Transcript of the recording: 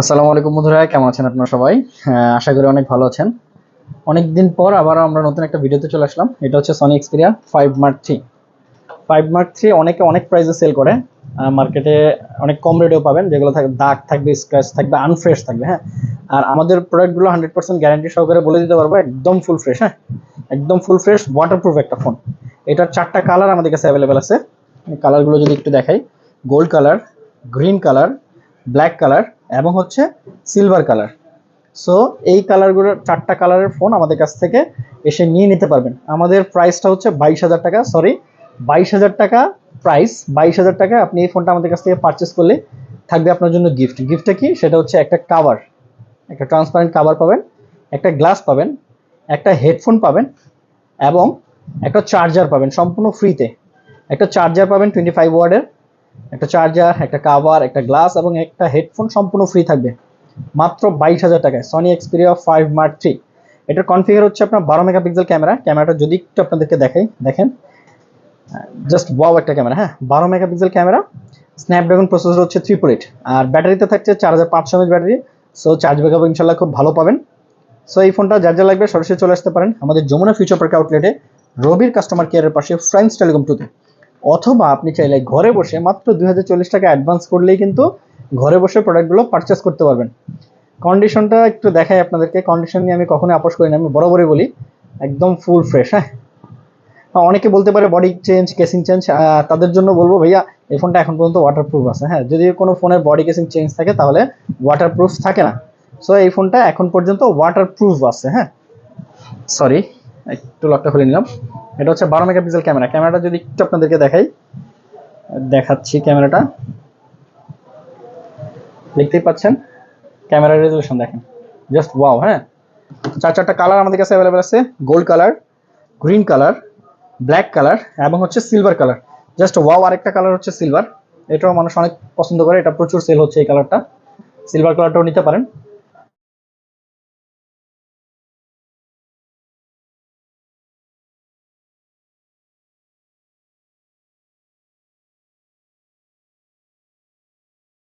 আসসালামু আলাইকুম বন্ধুরা কেমন আছেন আপনারা সবাই? হ্যাঁ, আশা করি অনেক ভালো আছেন। অনেক দিন পর আবার আমরা নতুন একটা ভিডিওতে চলে আসলাম। এটা হচ্ছে Sony Xperia five mark three five mark three অনেকে অনেক প্রাইসে সেল করে। মার্কেটে অনেক কম রেটেও পাবেন যেগুলো থাকবে দাগ থাকবে স্ক্র্যাচ থাকবে আনফ্রেশ থাকবে হ্যাঁ? আর আমাদের প্রোডাক্টগুলো হান্ড্রেড পার্সেন্ট গ্যারান্টি সহকারে বলে দিতে পারব একদম ফুল ফ্রেশ হ্যাঁ? একদম ফুল ফ্রেশ ওয়াটারপ্রুফ একটা ফোন এটার চারটা কালার আমাদের কাছে অ্যাভেলেবেল আছে। কালারগুলো যদি একটু দেখাই gold colour green colour black colour এবং হচ্ছে সিলভার কালার সো এই কালারগুলোর চারটা কালারের ফোন আমাদের কাছ থেকে এসে নিয়ে নিতে পারবেন। আমাদের প্রাইসটা হচ্ছে বাইশ হাজার টাকা সরি বাইশ হাজার টাকা প্রাইস বাইশ হাজার টাকা আপনি এই ফোনটা আমাদের কাছ থেকে পারচেস করলে থাকবে আপনার জন্য গিফট গিফটটা কি? সেটা হচ্ছে একটা কাভার একটা ট্রান্সপারেন্ট কাভার পাবেন, একটা গ্লাস পাবেন, একটা হেডফোন পাবেন এবং একটা চার্জার পাবেন সম্পূর্ণ ফ্রিতে একটা চার্জার পাবেন টোয়েন্টি ফাইভ ওয়ার্ডের একটা চার্জার একটা কাভার একটা গ্লাস এবং একটা হেডফোন সম্পূর্ণ ফ্রি থাকবে। মাত্র বাইশ হাজার টাকায়। Sony Xperia five mark three এটার কনফিগার হচ্ছে আপনার বারো মেগাপিক্সেল ক্যামেরা ক্যামেরাটা যদি একটু আপনাদেরকে দেখাই, দেখেন। জাস্ট ওয়াও একটা ক্যামেরা হ্যাঁ? বারো মেগাপিক্সেল ক্যামেরা স্ন্যাপড্রাগন প্রসেসর হচ্ছে থ্রি এইট আর ব্যাটারিতে থাকছে চার হাজার পাঁচশো MH battery so charge backup ইনশাল্লাহ খুব ভালো পাবেন। সো এই ফোনটা যার যা লাগবে সরাসরি চলে আসতে পারেন আমাদের যমুনা ফিউচার পার্ক আউটলেটে রবির কাস্টমার কেয়ারের পাশে ফ্রেন্ডস টেলিকম টুতে অথবা আপনি চাইলে ঘরে বসে মাত্র দুই হাজার চল্লিশ টাকা অ্যাডভান্স করলেই কিন্তু ঘরে বসে প্রোডাক্টগুলো পারচেস করতে পারবেন। কন্ডিশনটা একটু দেখাই আপনাদেরকে। কন্ডিশন নিয়ে আমি কখনোই আপোষ করি না আমি বরাবরই বলি। একদম ফুল ফ্রেশ হ্যাঁ? হ্যাঁ, অনেকে বলতে পারে বডি চেঞ্জ কেসিং চেঞ্জ তাদের জন্য বলব ভাইয়া এই ফোনটা এখন পর্যন্ত ওয়াটারপ্রুফ আছে। হ্যাঁ যদি কোনো ফোনের বডি কেসিং চেঞ্জ থাকে তাহলে ওয়াটারপ্রুফ থাকে না। সো এই ফোনটা এখন পর্যন্ত ওয়াটারপ্রুফ আছে হ্যাঁ? সরি একটু লকটা খুলে নিলাম। এটা হচ্ছে বারো মেগাপিক্সেল ক্যামেরা। ক্যামেরাটা যদি একটু আপনাদেরকে দেখাই, দেখাচ্ছি ক্যামেরাটা। দেখতেই পাচ্ছেন? ক্যামেরার রেজলিউশন দেখেন। জাস্ট ওয়াও হ্যাঁ? চার চারটা কালার আমাদের কাছে অ্যাভেলেবেল আছে। Gold colour green colour black colour এবং হচ্ছে সিলভার কালার জাস্ট ওয়াও আরেকটা কালার হচ্ছে সিলভার এটাও মানুষ অনেক পছন্দ করে। এটা প্রচুর সেল হচ্ছে এই কালারটা সিলভার কালারটাও নিতে পারেন।